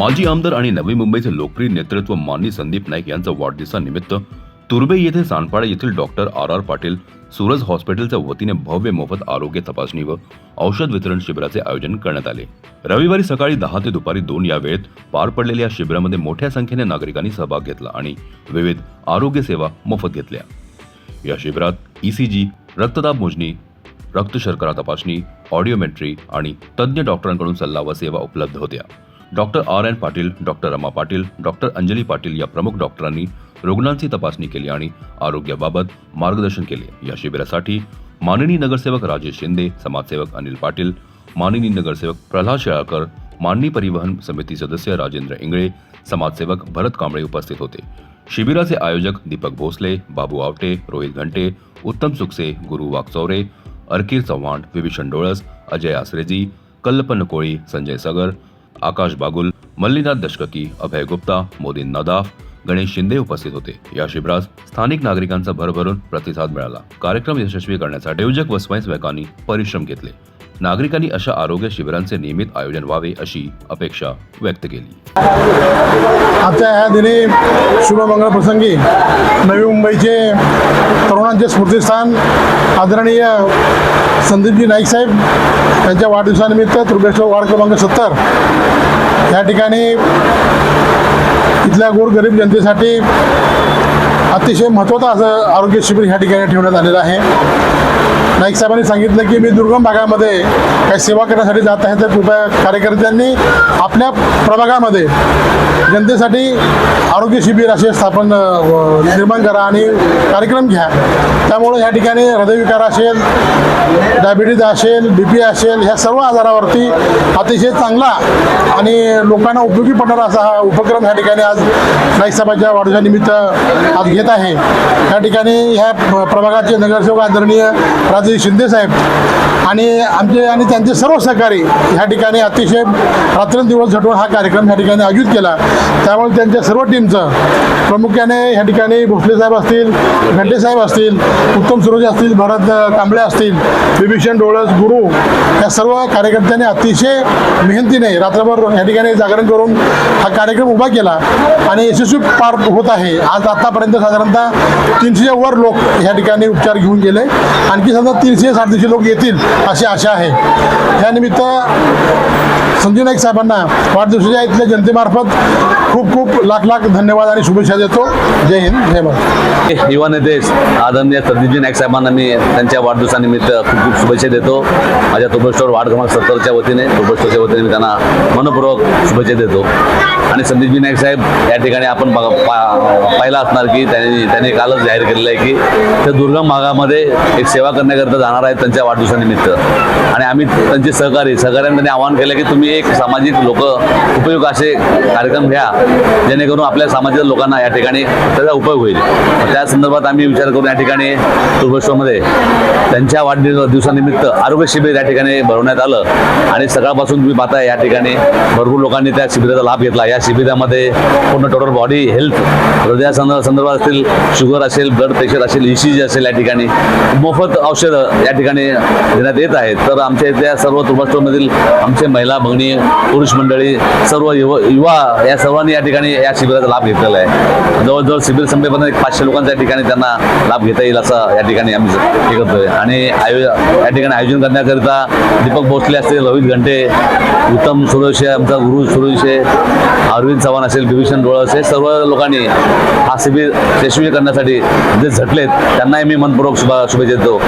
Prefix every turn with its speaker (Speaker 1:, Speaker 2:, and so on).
Speaker 1: माजी आमदार आणि नवी मुंबईचे लोकप्रिय नेतृत्व माननी संदीप नाईक यांचा वाढदिवसानिमित्त तुर्बे येथे सानपाडा येथील doctor R R Patil Suraj हॉस्पिटलच्या वतीने भव्य मोफत आरोग्य तपासणी व औषध वितरण शिबिराचे आयोजन करण्यात आले. रविवारी सकाळी दहा ते दुपारी दोन या वेळेत पार पडलेल्या या शिबिरामध्ये मोठ्या संख्येने नागरिकांनी सहभाग घेतला आणि विविध आरोग्य सेवा मोफत घेतल्या. या शिबिरात ईसीजी रक्तदाब मोजणी रक्त शर्करा तपासणी ऑडिओमेट्री आणि तज्ज्ञ डॉक्टरांकडून सल्ला व सेवा उपलब्ध होत्या. Doctor R N Patil doctor Rama Patil doctor Anjali Patil या प्रमुख डॉक्टरांनी रुग्णांची तपासणी केली आणि आरोग्याबाबत मार्गदर्शन केले. या शिबिरासाठी माननीय नगरसेवक राजेश शिंदे समाजसेवक अनिल पाटील माननीय नगरसेवक प्रल्हाद शेळाकर माननी परिवहन समिती सदस्य राजेंद्र इंगळे समाजसेवक भरत कांबळे उपस्थित होते. शिबिराचे आयोजक दीपक भोसले बाबू आवटे रोहित घंटे उत्तम सुकसे गुरु वाघचौरे अर्कीर चव्हाण विभीषण डोळस अजय आसरेजी कल्पन कोळी संजय सगर आकाश बागुल मल्लीनाथ दशककी अभय गुप्ता मोदीन नदाफ गणेश शिंदे उपस्थित होते. या शिबिरास स्थानिक नागरिकांचा भरभरून प्रतिसाद मिळाला. कार्यक्रम यशस्वी करण्यासाठी आयोजक व स्वयंसेवकांनी परिश्रम घेतले. नागरिकांनी अशा आरोग्य शिबिरांचे नियमित आयोजन व्हावे अशी अपेक्षा व्यक्त केली.
Speaker 2: आजच्या ह्या दिनी शुभमंगळ प्रसंगी नवी मुंबईचे तरुणांचे स्मृतिस्थान आदरणीय संदीपजी नाईक साहेब यांच्या वाढदिवसानिमित्त त्रुबेश्वर वार्ड क्रमांक सत्तर या ठिकाणी इथल्या गोरगरीब जनतेसाठी अतिशय महत्त्वाचं असं आरोग्य शिबिर ह्या ठिकाणी ठेवण्यात आलेलं आहे. नाईक साहेबांनी सांगितलं की मी दुर्गम भागामध्ये काही सेवा करण्यासाठी जात आहे तर कृपया कार्यकर्त्यांनी आपल्या प्रभागामध्ये जनतेसाठी आरोग्य शिबिर असे स्थापन निर्माण करा आणि कार्यक्रम घ्या. त्यामुळे या ठिकाणी हृदयविकार असेल डायबिटीज असेल बी पी असेल ह्या सर्व आजारावरती अतिशय चांगला आणि लोकांना उपयोगी पडणारा असा हा उपक्रम ह्या ठिकाणी आज नाईक साहेबांच्या वाढदिवसानिमित्त आज घेत आहे. या ठिकाणी ह्या प्रभागाचे नगरसेवक आदरणीय राजे शिंदे साहेब आणि आमचे आणि त्यांचे सर्व सहकारी ह्या ठिकाणी अतिशय रात्रंदिवस झटवून हा कार्यक्रम ह्या ठिकाणी आयोजित केला. त्यामुळे त्यांच्या सर्व टीमचं प्रामुख्याने ह्या ठिकाणी भोसले साहेब असतील घंटेसाहेब असतील उत्तम सुरोजे असतील भरत कांबळे असतील विभीषण डोळस गुरु या सर्व कार्यकर्त्यांनी अतिशय मेहनतीने रात्रभर या ठिकाणी जागरण करून हा कार्यक्रम उभा केला आणि यशस्वी पार होत आहे. आज आतापर्यंत साधारणतः तीनशेच्या वर लोक या ठिकाणी उपचार घेऊन गेले. आणखी समजा तीनशे साडेतीनशे लोक येतील अशी आशा आहे. यानिमित्त संजय नाईक साहेबांना वाढदिवसाच्या इथल्या जनतेमार्फत खूप खूप लाख लाख धन्यवाद आणि शुभेच्छा देतो. जय हिंद जय भारत.
Speaker 3: युवा नेते आदरणीय संदीपजी नाईक साहेबांना मी त्यांच्या वाढदिवसानिमित्त खूप खूप शुभेच्छा देतो. माझ्या तुर्बेश्वर वार्ड क्रमांक सत्तरच्या वतीने तुर्बेश्वरच्या वतीने मी त्यांना मनपूर्वक शुभेच्छा देतो. आणि संदीपजी नाईक साहेब या ठिकाणी आपण बघा पा असणार की त्यांनी त्यांनी कालच जाहीर केलेलं आहे की त्या दुर्गम भागामध्ये एक सेवा करण्याकरता जाणार आहेत त्यांच्या वाढदिवसानिमित्त. आणि आम्ही त्यांचे सहकारी सहकार्याने त्यांनी आवाहन केलं की तुम्ही एक सामाजिक लोक उपयोग असे कार्यक्रम घ्या जेणेकरून आपल्या समाजातील लोकांना या ठिकाणी त्याचा उपयोग होईल. त्या संदर्भात आम्ही विचार करून या ठिकाणी तुर्बेश्वरमध्ये त्यांच्या वाढदिवस दिवसानिमित्त आरोग्य शिबिर या ठिकाणी भरवण्यात आलं. आणि सकाळपासून तुम्ही पाहता या ठिकाणी भरपूर लोकांनी त्या शिबिराचा लाभ घेतला. या शिबिरामध्ये पूर्ण टोटल बॉडी हेल्थ हृदया संदर्भात असतील शुगर असेल ब्लड प्रेशर असेल ई सी जी असेल या ठिकाणी मोफत औषधं या ठिकाणी देण्यात येत आहेत. तर आमच्या इथल्या सर्व तुर्बेश्वरमधील आमचे महिला भगिनी पुरुष मंडळी सर्व युवा युवा या सर्वांनी या ठिकाणी या शिबिराचा लाभ घेतलेला आहे. जवळजवळ शिबिर संपेपर्यंत एक पाचशे लोकांच्या ठिकाणी त्यांना लाभ घेता येईल असं या ठिकाणी आम्ही हे करतोय. आणि आयो या ठिकाणी आयोजन करण्याकरिता दीपक भोसले असतील रोहित घंटे उत्तम सुरेश आमचा गुरु सुरेश अरविंद चव्हाण असेल विभीषण डोळ असेल सर्व लोकांनी हा शिबिर यशस्वी करण्यासाठी जे झटलेत त्यांनाही मी मनपूर्वक शुभा शुभेच्छा देतो.